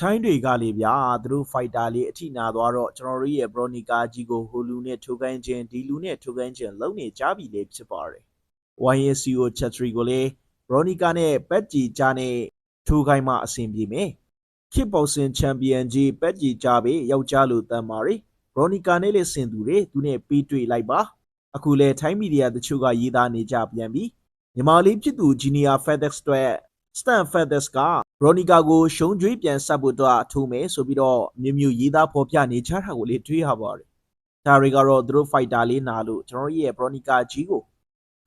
ထိုင်းတွေကလေဗျာသူတို့ဖိုက်တာလေးအထိနာသွားတော့ကျွန်တော်တို့ရဲ့ Bronica ကြီးကိုဟိုလူနဲ့ထိုးကိုင်းခြင်းဒီလူနဲ့ထိုးကိုင်းခြင်းလုံနေကြပြီလေဖြစ်ပါတယ်။ YSCO Chatri ကိုလေ Bronica နဲ့ပက်ကြီးကြားနဲ့ထိုးကိုင်းမှအဆင်ပြေမယ်။ခေတ်ပေါစင်ချန်ပီယံကြီးပက်ကြီးကြားပဲယောက်ျားလိုတန်ပါရီ။ Bronica နဲ့လေဆင်သူတွေသူနဲ့ပြီးတွေ့လိုက်ပါ။အခုလေထိုင်းမီဒီယာတချို့ကရေးသားနေကြပြန်ပြီ။ညီမလေးဖြစ်သူ Genia FedEx အတွက် Stan FedEx က Bronica ကိုရှုံးကြွေးပြန်ဆက်ဖို့အတွက်ထိုးမယ်ဆိုပြီးတော့မြို့မြို့ရေးသားဖော်ပြနေကြတာကိုလေတွေ့ရပါတယ်။ဒါတွေကတော့သူတို့ဖိုက်တာလေးနာလို့ကျွန်တော်တို့ရဲ့ Bronica ကြီးကို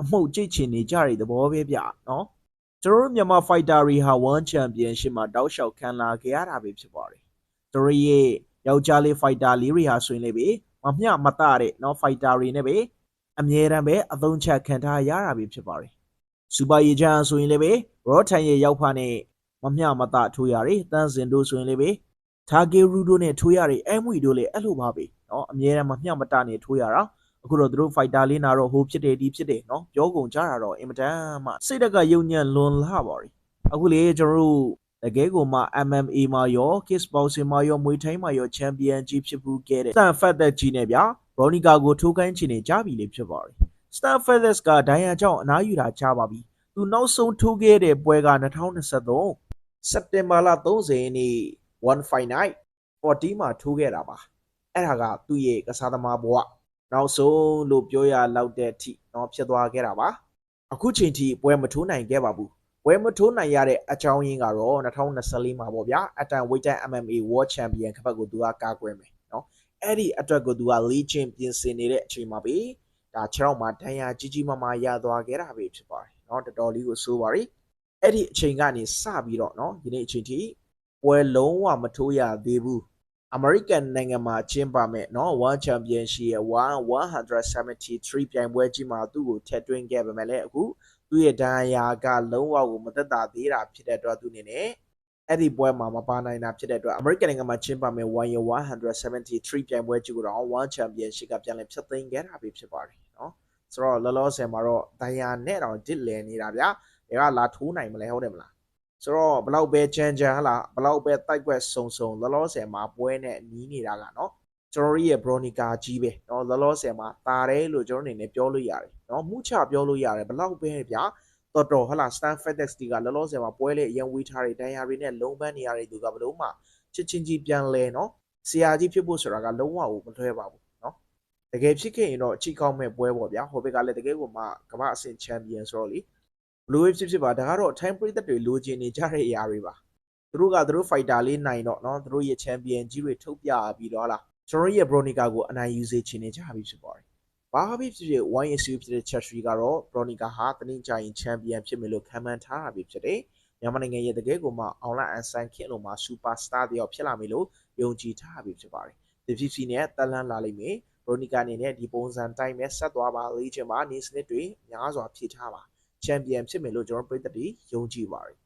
အမှုတ်ကြိတ်ချင်နေကြတဲ့သဘောပဲဗျနော်။ကျွန်တော်တို့မြန်မာဖိုက်တာတွေဟာ One Championship မှာတောက်လျှောက်ခံလာခဲ့ရတာပဲဖြစ်ပါတယ်။ကျွန်တော်တို့ရဲ့ယောက်ျားလေးဖိုက်တာလေးတွေဟာဆိုရင်လည်းပဲမမျှမတတဲ့နော်ဖိုက်တာတွေနဲ့ပဲအမြဲတမ်းပဲအသုံးချခံထားရတာပဲဖြစ်ပါတယ်။ စူပါရီချန်ဆိုရင်လည်းပဲရောထန်ရဲ့ရောက်ဖားနဲ့မမျှမတထိုးရတယ်တန်းစင်တို့ဆိုရင်လည်းပဲထာဂေရူတို့နဲ့ထိုးရတယ်အဲမွေတို့လည်းအဲ့လိုပါပဲနော်အမြဲတမ်းမမျှမတနဲ့ထိုးရတာအခုတော့သူတို့ဖိုက်တာလေးနာတော့ဟိုဖြစ်တယ်ဒီဖြစ်တယ်နော်ပြောကုန်ကြတာတော့အင်မတန်မှစိတ်တက်ကယုံညံ့လွန်လာပါရီအခုလေကျွန်တော်တို့တကယ်ကိုမှ MMA မှာရော Kiss Boxing မှာရောမွေထိုင်းမှာရောချန်ပီယံကြီးဖြစ်ဘူးခဲ့တဲ့ Stan Feather ကြီးနဲ့ဗျာ Bronica ကိုထိုးခိုင်းချင်နေကြပြီလေဖြစ်ပါရီ Star Felix ကဒဏ်ရာကြောင့်အနားယူတာကြားပါပြီ။သူနောက်ဆုံးထိုးခဲ့တဲ့ပွဲက2023စက်တင်ဘာလ30ရက်နေ့1 Fight Night 40မှာထိုးခဲ့တာပါ။အဲ့ဒါကသူ့ရဲ့ကစားသမားဘဝနောက်ဆုံးလို့ပြောရလောက်တဲ့အထိတော့ဖြစ်သွားခဲ့တာပါ။အခုချိန်ထိပွဲမထိုးနိုင်ခဲ့ပါဘူး။ပွဲမထိုးနိုင်ရတဲ့အကြောင်းရင်းကတော့2024မှာပေါ့ဗျာ။အတန်ဝိတ်တန် MMA World Champion ခပတ်ကိုသူကကာကွယ်မယ်နော်။အဲ့ဒီအတွက်ကိုသူက Legion ပြင်ဆင်နေတဲ့အချိန်မှာပဲ။ ဒါ6ရောက်မှာဒဏ်ရာကြီးကြီးမားမားရသွားခဲ့တာပဲဖြစ်ပါတယ်เนาะတော်တော်လေးကိုဆိုးပါရီအဲ့ဒီအချိန်ကနေစပြီးတော့เนาะဒီနေ့အချိန်ထိပွဲလုံးဝမထိုးရသေးဘူး American နိုင်ငံမှာကျင်းပမဲ့เนาะ World Championship ရဲ့173ပြိုင်ပွဲကြီးမှာသူ့ကိုထည့်သွင်းခဲ့ပေမဲ့လည်းအခုသူ့ရဲ့ဒဏ်ရာကလုံးဝကိုမသက်သာသေးတာဖြစ်တဲ့အတွက်သူအနေနဲ့ အဲ့ဒီပွဲမှာမပါနိုင်တာဖြစ်တဲ့အတွက် American နိုင်ငံမှာကျင်းပမဲ့1 year 173ပြိုင်ပွဲကြီးကိုတော့ World Championship ကပြန်လည်ဖျက်သိမ်းခဲ့တာပဲဖြစ်ပါတယ်เนาะဆိုတော့လောလောဆယ်မှာတော့ဒဏ်ရာနဲ့တော့ဒစ်လည်နေတာဗျာဘယ်ကလာထိုးနိုင်မလဲဟုတ်တယ်မလားဆိုတော့ဘလောက်ပဲချမ်းချမ်းဟလားဘလောက်ပဲတိုက်ကွက်စုံစုံလောလောဆယ်မှာပွဲနဲ့နီးနေတာကနော်ကျွန်တော်ရဲ့ Bronica ကြီးပဲเนาะလောလောဆယ်မှာတာတယ်လို့ကျွန်တော်အနေနဲ့ပြောလို့ရတယ်เนาะမှုချပြောလို့ရတယ်ဘလောက်ပဲဗျာ တော်တော်ဟလာ Stan FedEx တီကလောလောဆယ်မှာပွဲလေအရင်ဝေးထားတဲ့ဒဏ်ရာတွေနဲ့လုံးပန်းနေရတဲ့သူကဘလို့မှချစ်ချင်းကြီးပြန်လဲနော်ဆရာကြီးဖြစ်ဖို့ဆိုတာကလုံးဝမလွဲပါဘူးနော်တကယ်ဖြစ်ခဲ့ရင်တော့အချီကောက်မဲ့ပွဲပေါ့ဗျာဟိုဘက်ကလည်းတကယ်ကိုမှကမ္ဘာအဆင့်ချန်ပီယံဆိုတော့လေဘလူးဝေးဖြစ်ဖြစ်ပါဒါကတော့ time ပရိသတ်တွေလိုချင်နေကြတဲ့အရာတွေပါသူတို့ကသူတို့ fighter လေးနိုင်တော့နော်သူတို့ရဲ့ champion ကြီးတွေထုတ်ပြပြီးတော့လားကျွန်တော်ရဲ့ bronica ကိုအနိုင်ယူစေချင်နေကြပြီဖြစ်ပါတယ် ဘာဖြစ်ဖြစ် YSU ဖြစ်တဲ့ Chelsea ကတော့ Bronica ဟာတနင်္ကြိုင် champion ဖြစ်မယ်လို့ခံမှန်းထားတာပဲဖြစ်တယ်မြန်မာနိုင်ငံရဲ့တကယ်ကိုမှ online အန်ဆန်ခင်လို့မှ superstar တယောက်ဖြစ်လာမယ်လို့ယုံကြည်ထားပြီဖြစ်ပါတယ်ဒီဖြစ်စီနဲ့တက်လန်းလာလိမ့်မယ် Bronica အနေနဲ့ဒီပုံစံတိုင်းပဲဆက်သွားပါလိမ့်ချင်ပါနေစနစ်တွေများစွာဖြည့်ထားပါချန်ပီယံဖြစ်မယ်လို့ကျွန်တော်ပြည်သက်တွေယုံကြည်ပါတယ်